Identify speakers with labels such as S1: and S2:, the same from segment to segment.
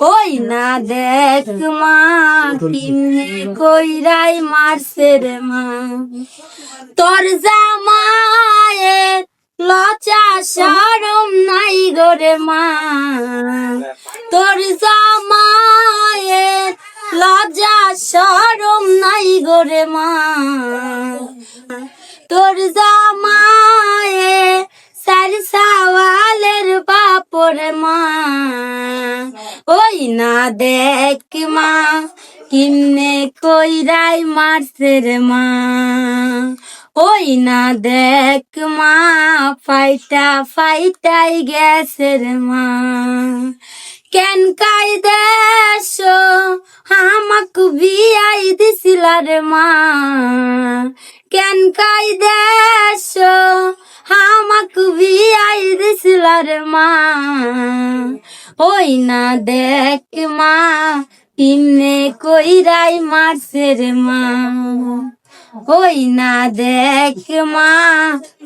S1: ওই না দেখ মা কইরাই মারছে রে মা। তোর জামায়ের লচা সরম নাই গোরে মা। তোর জামায়ের লজা সরম নাই গোরে মা। তোর জামায়ে সার সাওয়ালের বাপরে মা। ওই না দেখ মা কিমনে কইরাই মারছে রে মা। ওই না দেখ মা, ফাইটা ফাইটাই গেছে মা। কেন কাই দেশ আমাক বিয়াই দিছিলা মা। কেন কাই দেশ আমাক বিয়াই দিছিলা রে মা। ওই না দেখ মা কিমনে কইরাই মারছে রে মা। ওই না দেখ মা,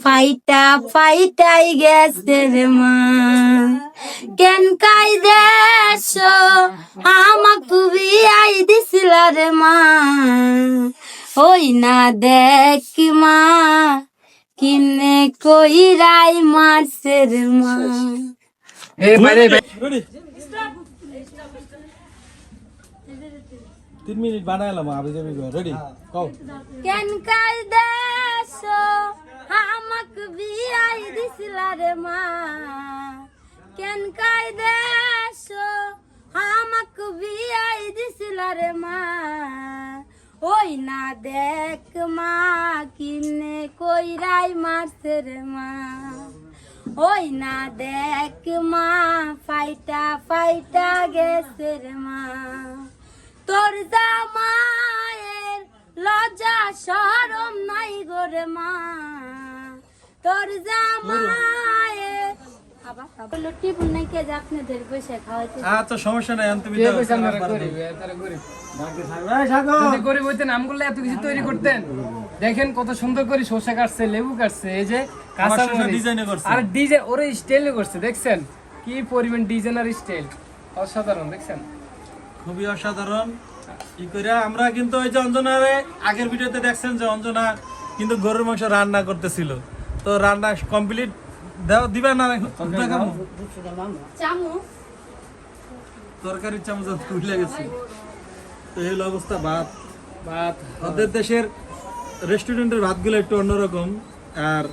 S1: ফাইটা ফাইটাই গেছে রে মা। কেন কাই দেশ, আমাক বিয়াই দিছিলা রে মা। ওই না দেখ মা কিনে কইরাই মারছে রে মা।
S2: এই বাইরে
S3: রেডি? তিন মিনিট বানাইলাম আবি যাবি রেডি? কও।
S1: কেন কাই দেশ আমাক বিয়াই দিছিলা রে মা। কেন কাই দেশ আমাক বিয়াই দিছিলা রে মা। ওই না দেখ মা কিনে কইরাই মারছে রে মা। ওই না দেখ মা ফাইটা ফাইটা গেছে রে মা। তোর জামায়ের লজ্জা সরম নাই গোরে মা। তোর জামায়ের
S3: আচ্ছা সমস্যা নাই তুমি
S2: গরিব হইতেন আমগুলো এত কিছু তৈরি করতেন। দেখেন কত সুন্দর করে শসা কাটছে লেবু কাটছে এই যে কাঁচা
S3: শসা করছে।
S2: আর ডিজাইন ওরে স্টাইলে করছে দেখছেন? কি পরিমাণ ডিজাইন আর স্টাইল অসাধারণ দেখছেন?
S3: খুবই অসাধারণ। ই করে আমরা কিন্তু ওই যে অঞ্জনারে আগের ভিডিওতে দেখছেন যে অঞ্জনা কিন্তু গরুর মাংস রান্না করতেছিল। তো রান্না কমপ্লিট দাও দিবা না? তরকারির চামচ তুলে গেছে। তো এই অবস্থা ভাত।
S2: ভাত।
S3: ওদের দেশের রেস্টুরেন্টের ভাতগুলো একটু অন্যরকম আর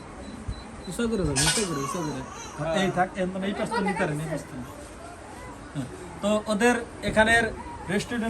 S3: উষা করে দাও উষা করে উষা করে এই থাক মানে এই পাশটা নিতে পারেন এই পাশটা। হ্যাঁ, তো ওদের এখানের রেস্টুরেন্ট